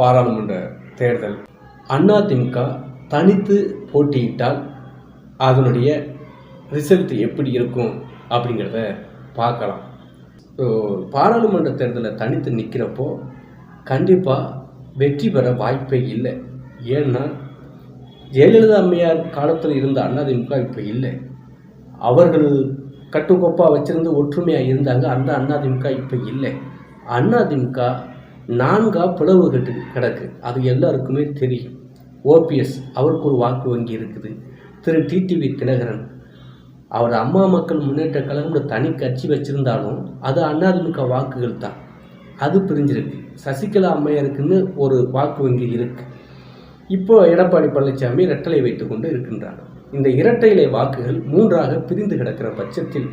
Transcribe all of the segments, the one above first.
பாராளுமன்ற தேர்தல். அதிமுக தனித்து போட்டியிட்டால் அதனுடைய ரிசல்ட் எப்படி இருக்கும் அப்படிங்கிறத பார்க்கலாம். ஸோ பாராளுமன்ற தேர்தலில் தனித்து நிற்கிறப்போ கண்டிப்பாக வெற்றி பெற வாய்ப்பே இல்லை. ஏன்னா ஜெயலலிதா அம்மையார் காலத்தில் இருந்த அதிமுக இப்போ இல்லை. அவர்கள் கட்டுக்கோப்பாக வச்சிருந்து ஒற்றுமையாக இருந்தாங்க. அந்த அதிமுக இப்போ இல்லை. அதிமுக நான்கா பிளவு கட்டு கிடக்கு. அது எல்லாருக்குமே தெரியும். ஓபிஎஸ் அவருக்கு ஒரு வாக்கு வங்கி இருக்குது. திரு. டிடிவி தினகரன். அவர் அம்மா மக்கள் முன்னேற்ற கழகம்னு தனி கட்சி வச்சுருந்தாலும் அது அண்ணாதிமுக வாக்குகள் தான். அது பிரிஞ்சிருக்கு. சசிகலா அம்மையாருக்குன்னு ஒரு வாக்கு வங்கி இருக்குது இப்போ எடப்பாடி பழனிசாமி இரட்டலை வைத்துக்கொண்டு இருக்கின்றார். இந்த இரட்டை இலை வாக்குகள் மூன்றாக பிரிந்து கிடக்கிற பட்சத்தில்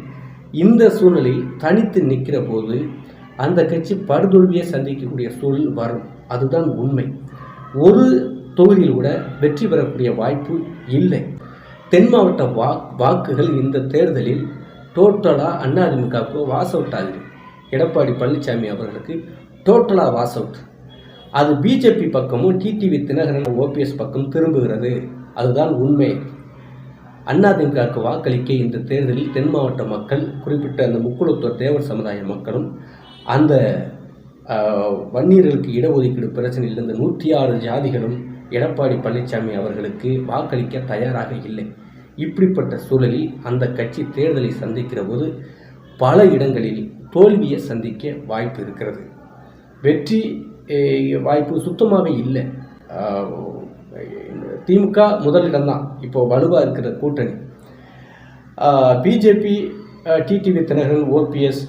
இந்த சூழ்நிலையில் தனித்து நிற்கிற போது அந்த கட்சி படுதோல்வியை சந்திக்கக்கூடிய சூழல் வரும். அதுதான் உண்மை. ஒரு தொகுதியில் கூட வெற்றி பெறக்கூடிய வாய்ப்பு இல்லை. தென் மாவட்ட வா வாக்குகள் இந்த தேர்தலில் டோட்டலாக அண்ணாதிமுகவுக்கு வாஸ் அவுட் ஆகுது. எடப்பாடி பழனிசாமி அவர்களுக்கு டோட்டலாக வாஸ் அவுட். அது பிஜேபி பக்கமும் டிடிவி தினகரன் ஓபிஎஸ் பக்கம் திரும்புகிறது. அதுதான் உண்மை. அதிமுகவுக்கு வாக்களிக்க இந்த தேர்தலில் தென் மாவட்ட மக்கள் குறிப்பிட்ட அந்த முக்குளத்தூர் தேவர் சமுதாய மக்களும் அந்த வன்னியர்களுக்கு இடஒதுக்கீடு பிரச்சனையில் இருந்த நூற்றி ஆறு ஜாதிகளும் எடப்பாடி பழனிசாமி அவர்களுக்கு வாக்களிக்க தயாராக இல்லை. இப்படிப்பட்ட சூழலில் அந்த கட்சி தேர்தலை சந்திக்கிற போது பல இடங்களில் தோல்வியை சந்திக்க வாய்ப்பு இருக்கிறது. வெற்றி வாய்ப்பு சுத்தமாகவே இல்லை. திமுக முதலிடம்தான் இப்போ வலுவாக இருக்கிற கூட்டணி. BJP TTV Dhinakaran OPS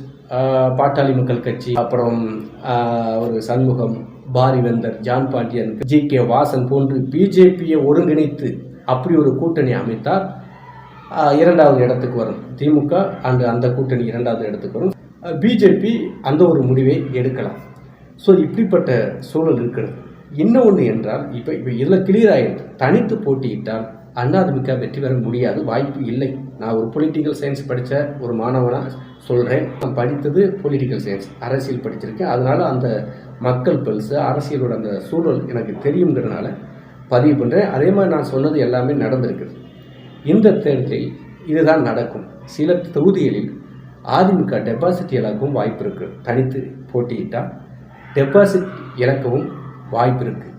Pattali Makkal Katchi அப்புறம் ஒரு Shanmugam Parivendhar John Pandian G K Vasan போன்று பிஜேபியை ஒருங்கிணைத்து அப்படி ஒரு கூட்டணி அமைத்தால் இரண்டாவது இடத்துக்கு வரும். திமுக அந்த அந்த கூட்டணி இரண்டாவது இடத்துக்கு வரும். பிஜேபி அந்த ஒரு முடிவை எடுக்கலாம். ஸோ இப்படிப்பட்ட சூழல் இருக்கிறது. இன்னும் ஒன்று என்றால் இப்போ இப்போ இதில் கிளியர் ஆகிடுது தனித்து போட்டியிட்டால் அதிமுக வெற்றி பெற முடியாது வாய்ப்பு இல்லை. நான் ஒரு பொலிட்டிக்கல் சயின்ஸ் படித்த ஒரு மாணவனாக சொல்கிறேன் நான் படித்தது பொலிட்டிக்கல் சயின்ஸ் அரசியல் படிச்சிருக்கேன். அதனால் அந்த மக்கள் பல்சு அரசியலோட அந்த சூழல் எனக்கு தெரியுங்கிறதுனால பதிவு பண்ணுறேன் அதே மாதிரி நான் சொன்னது எல்லாமே நடந்திருக்குது. இந்த தேர்தலில் இதுதான் நடக்கும். சில தொகுதிகளில் அதிமுக டெபாசிட் இழக்கவும் வாய்ப்பு இருக்குது தனித்து போட்டியிட்டால் டெபாசிட் இழக்கவும் வாய்ப்பு இருக்குது